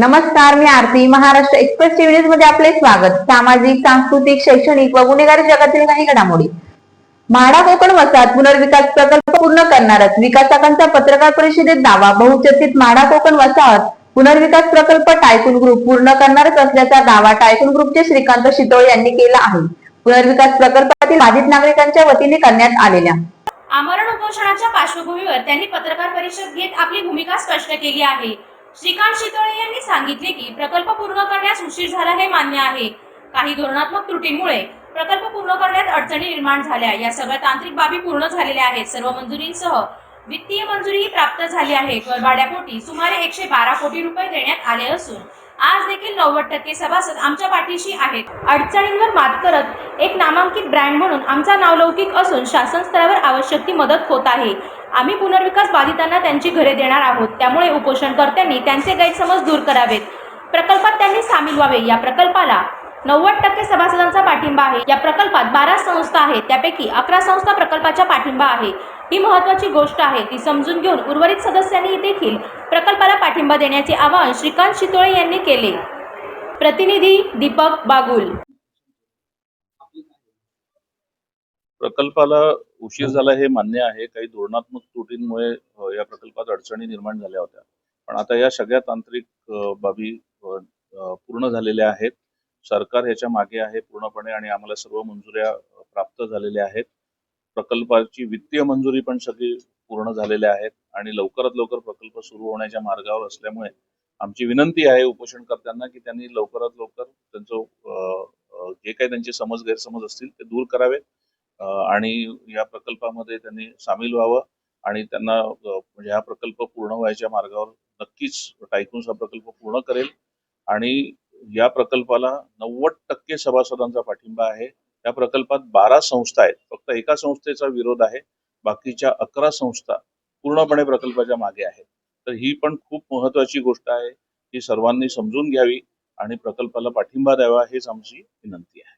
नमस्कार मी Aarti. Maharashtra express TV न्यूजमध्ये आपले स्वागत. सामाजिक सांस्कृतिक शैक्षणिक व गुन्हेगारी जगातील काही घडामोडी. म्हाडा कोकण वसाहत पुनर्विकास प्रकल्प पूर्ण करणारच विकासकांचा पत्रकार परिषदेत दावा. बहुचर्चित म्हाडा कोकण वसाहत पुनर्विकास प्रकल्प टायकून ग्रुप पूर्ण करणारच असल्याचा दावा टायकून ग्रुपचे श्रीकांत शितोळे यांनी केला आहे. पुनर्विकास प्रकल्पातील बाधित नागरिकांच्या वतीने करण्यात आलेल्या. आमरण उपोषणाच्या पार्श्वभूमीवर त्यांनी पत्रकार परिषद घेत आपली भूमिका स्पष्ट केली आहे. श्रीकांत शितोळे यांनी सांगितले की प्रकल्प पूर्ण करण्यास उशीर झाला हे मान्य आहे. काही धोरणात्मक त्रुटींमुळे प्रकल्प पूर्ण करण्यात अडचणी निर्माण झाल्या. या सगळ्या तांत्रिक बाबी पूर्ण झालेल्या आहेत. सर्व मंजुरींसह वित्तीय मंजुरीही प्राप्त झाली आहे. करभाड्यापोटी सुमारे एकशे बारा कोटी रुपये देण्यात आले असून आज देखील नव्वद टक्के सभासद आमच्या पाठीशी आहेत. अडचणींवर मात करत एक नामांकित ब्रँड म्हणून आमचा नावलौकिक असून शासन स्तरावर आवश्यक ती मदत होत आहे. आम्ही पुनर्विकास बाधितांना त्यांची घरे देणार आहोत. त्यामुळे उपोषणकर्त्यांनी त्यांचे गैरसमज दूर करावेत. प्रकल्पात त्यांनी सामील व्हावे. या प्रकल्पाला नव्वद टक्के सभासदांचा पाठिंबा आहे. या प्रकल्पात बारा संस्था आहेत. त्यापैकी अकरा संस्था प्रकल्पाच्या पाठिंबा आहे. ही महत्वाची गोष्ट आहे. ती समजून घेऊन उर्वरित सदस्यांनी देखील प्रकल्पाला पाठिंबा देण्याचे आवाहन श्रीकांत शितोळे यांनी केले. प्रतिनिधी दीपक बागुल प्रकल्पाला उशीर झाला हे मान्य आहे. काही धोरणात्मक त्रुटींमुळे या प्रकल्पात अडचणी निर्माण झाल्या होत्या. पण आता या सगळ्या तांत्रिक बाबी पूर्ण झालेल्या आहेत. सरकार ह्याच्या मागे आहे पूर्णपणे आणि आम्हाला सर्व मंजुऱ्या प्राप्त झालेल्या आहेत. प्रकल्पाची वित्तीय मंजुरी पण सगळी पूर्ण झालेल्या आहेत आणि लवकरात लवकर प्रकल्प सुरू होण्याच्या मार्गावर असल्यामुळे आमची विनंती आहे उपोषणकर्त्यांना की त्यांनी लवकरात लवकर त्यांचं जे काही त्यांचे समज गैरसमज असतील ते दूर करावेत. आणि या प्रकल्पामध्ये त्यांनी सामील व्हावं आणि त्यांना म्हणजे हा प्रकल्प पूर्ण व्हायच्या मार्गावर नक्कीच टायकून हा प्रकल्प पूर्ण करेल. आणि या प्रकल्पाला नव्वद टक्के सभासदांचा पाठिंबा आहे. या प्रकल्पात बारा संस्था आहेत. फक्त एका संस्थेचा विरोध आहे. बाकीच्या अकरा संस्था पूर्णपणे प्रकल्पाच्या मागे आहेत. तर ही पण खूप महत्वाची गोष्ट आहे. ही सर्वांनी समजून घ्यावी आणि प्रकल्पाला पाठिंबा द्यावा हेच आमची विनंती आहे.